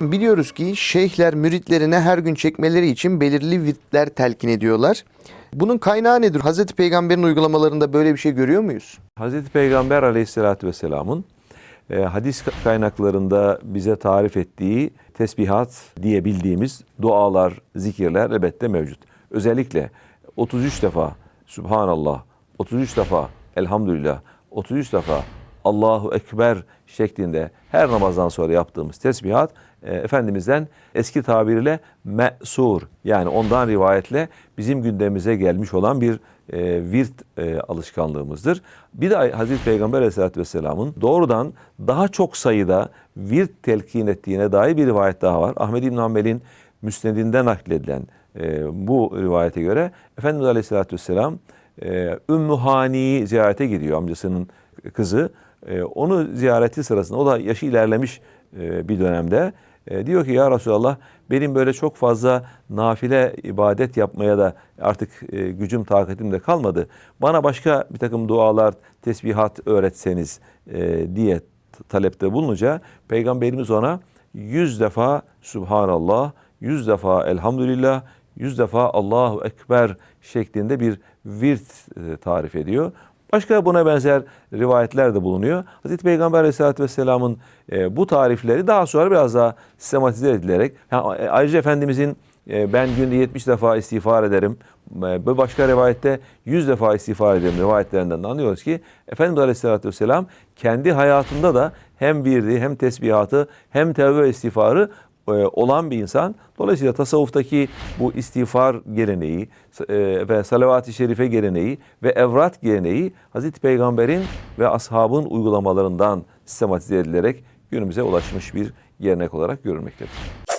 Biliyoruz ki şeyhler müritlerine her gün çekmeleri için belirli virtler telkin ediyorlar. Bunun kaynağı nedir? Hazreti Peygamber'in uygulamalarında böyle bir şey görüyor muyuz? Hazreti Peygamber aleyhissalatü vesselamın e, hadis kaynaklarında bize tarif ettiği tesbihat diye bildiğimiz dualar, zikirler elbette mevcut. Özellikle 33 defa Subhanallah, 33 defa Elhamdülillah, 33 defa Allahu Ekber şeklinde her namazdan sonra yaptığımız tesbihat e, Efendimiz'den eski tabiriyle me'sur yani ondan rivayetle bizim gündemimize gelmiş olan bir e, virt e, alışkanlığımızdır. Bir de Hazreti Peygamber Aleyhisselatü Vesselam'ın doğrudan daha çok sayıda virt telkin ettiğine dair bir rivayet daha var. Ahmed İbn Hanbel'in müsnedinden nakledilen e, bu rivayete göre Efendimiz Aleyhisselatü Vesselam e, Ümmü ziyarete gidiyor amcasının kızı. E, onu ziyareti sırasında o da yaşı ilerlemiş e, bir dönemde e, diyor ki ya Resulallah benim böyle çok fazla nafile ibadet yapmaya da artık e, gücüm takatim de kalmadı. Bana başka bir takım dualar, tesbihat öğretseniz diye talepte bulununca Peygamberimiz ona yüz defa Subhanallah, yüz defa Elhamdülillah, yüz defa Allahu Ekber şeklinde bir virt tarif ediyor. Başka buna benzer rivayetler de bulunuyor. Hazreti Peygamber Aleyhisselatü Vesselam'ın e, bu tarifleri daha sonra biraz daha sistematize edilerek, ha, e, ayrıca Efendimizin e, ben günde 70 defa istiğfar ederim, e, başka rivayette 100 defa istiğfar ederim rivayetlerinden de anlıyoruz ki Efendimiz Aleyhisselatü Vesselam kendi hayatında da hem birdi hem tesbihatı hem tevbe istiğfarı e, olan bir insan. Dolayısıyla tasavvuftaki bu istiğfar geleneği e, ve salavat-ı şerife geleneği ve evrat geleneği Hazreti Peygamber'in ve ashabın uygulamalarından sistematize edilerek günümüze ulaşmış bir gelenek olarak görülmektedir.